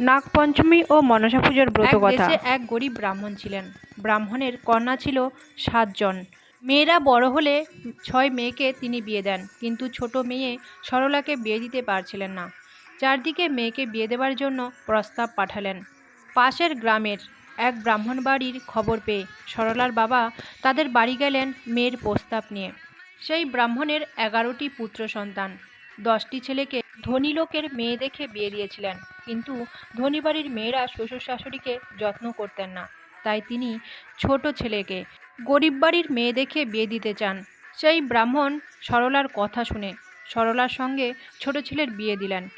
নাগপঞ্চমী ও মনসা পুজোর ব্রত এক কথা। দেশে এক গরিব ব্রাহ্মণ ছিলেন। ব্রাহ্মণের কন্যা ছিল সাতজন। মেয়েরা বড় হলে ছয় মেয়েকে তিনি বিয়ে দেন কিন্তু ছোট মেয়ে সরলাকে বিয়ে দিতে পারছিলেন না। চারদিকে মেয়েকে বিয়ে দেওয়ার জন্য প্রস্তাব পাঠালেন। পাশের গ্রামের এক ব্রাহ্মণ বাড়ির খবর পেয়ে সরলার বাবা তাদের বাড়ি গেলেন মেয়ের প্রস্তাব নিয়ে। সেই ব্রাহ্মণের এগারোটি পুত্র সন্তান। দশটি ছেলেকে ধনী লোকের মেয়ে দেখে বিয়ে দিয়েছিলেন। কিন্তু ধনী বাড়ির মেয়েরা শ্বশুর শাশুড়িকে যত্ন করতেন না। তাই তিনি ছোট ছেলেকে, গরিব বাড়ির মেয়ে দেখে বিয়ে দিতে চান। সেই ব্রাহ্মণ সরলার কথা শুনে সরলার সঙ্গে ছোট ছেলের বিয়ে দিলেন।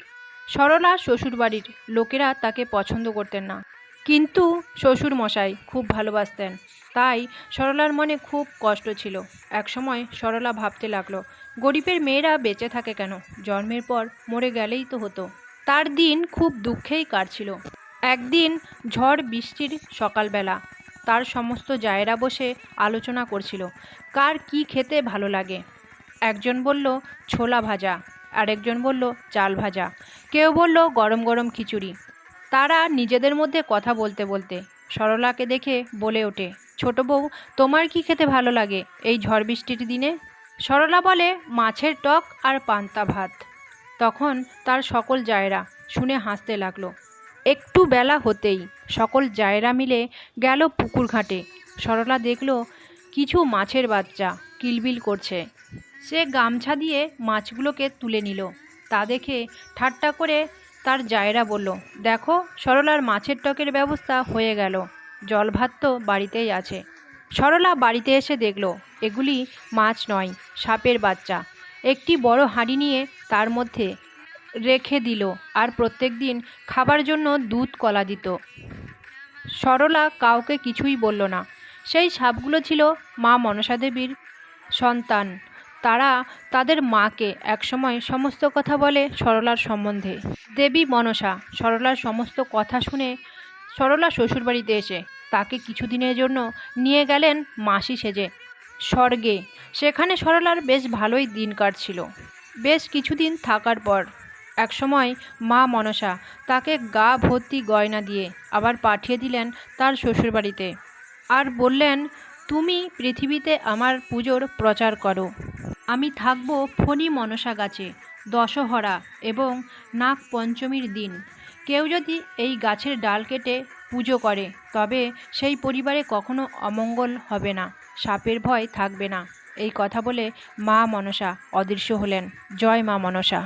সরলা শ্বশুর বাড়ির লোকেরা তাকে পছন্দ করতেন না। কিন্তু শ্বশুর মশাই খুব ভালোবাসতেন। তাই সরলার মনে খুব কষ্ট ছিল। একসময় সরলা ভাবতে লাগল, গরিবের মেয়েরা বেঁচে থাকে কেন? জন্মের পর মরে গেলেই তো হতো। তার দিন খুব দুঃখেই কাটছিল। একদিন ঝড় বৃষ্টির সকালবেলা। তার সমস্ত জায়েরা বসে আলোচনা করছিল, কার কি খেতে ভালো লাগে? একজন বলল, ছোলা ভাজা। আরেকজন বলল, চাল ভাজা। কেউ বলল, গরম গরম খিচুড়ি। তারা নিজেদের মধ্যে কথা বলতে বলতে সরলাকে দেখে বলে ওঠে, ছোট বউ, তোমার কি খেতে ভালো লাগে এই ঝড় বৃষ্টির দিনে? সরলা বলে, মাছের টক আর পান্তা ভাত। তখন তার সকল জায়রা শুনে হাসতে লাগল। একটু বেলা হতেই সকল জায়রা মিলে গেল পুকুর ঘাটে। সরলা দেখল কিছু মাছের বাচ্চা কিলবিল করছে। সে গামছা দিয়ে মাছগুলোকে তুলে নিল। তা দেখে ঠাট্টা করে তার জায়রা বলল, দেখো, সরলার মাছের টকের ব্যবস্থা হয়ে গেল। জল ভাত তো বাড়িতেই আছে। সরলা বাড়িতে এসে দেখল, এগুলি মাছ নয়, সাপের বাচ্চা। একটি বড় হাঁড়ি নিয়ে তার মধ্যে রেখে দিল আর প্রত্যেক দিন খাবার জন্য দুধ কলা দিত। সরলা কাউকে কিছুই বলল না। সেই সাপগুলো ছিল মা মনসা দেবীর সন্তান। তারা তাদের মাকে একসময় সমস্ত কথা বলে সরলার সম্বন্ধে। দেবী মনসা, সরলার সমস্ত কথা শুনে সরলা শ্বশুরবাড়িতে এসে তাকে কিছুদিনের জন্য নিয়ে গেলেন মাসি সেজে। স্বর্গে। সেখানে সরলার বেশ ভালোই দিন কাটছিল। বেশ কিছুদিন থাকার পর একসময় মা মনসা তাকে গা ভর্তি গয়না দিয়ে আবার পাঠিয়ে দিলেন তার শ্বশুরবাড়িতে। আর বললেন, তুমি পৃথিবীতে আমার পুজোর প্রচার করো। আমি থাকব ফণি মনসা গাছে, দশহরা এবং নাগ পঞ্চমীর দিন। কেউ যদি এই গাছের ডাল কেটে পুজো করে, তবে সেই পরিবারে কখনো অমঙ্গল হবে না। সাপের ভয় থাকবে না। এই কথা বলে মা মনসা অদৃশ্য হলেন। জয় মা মনসা।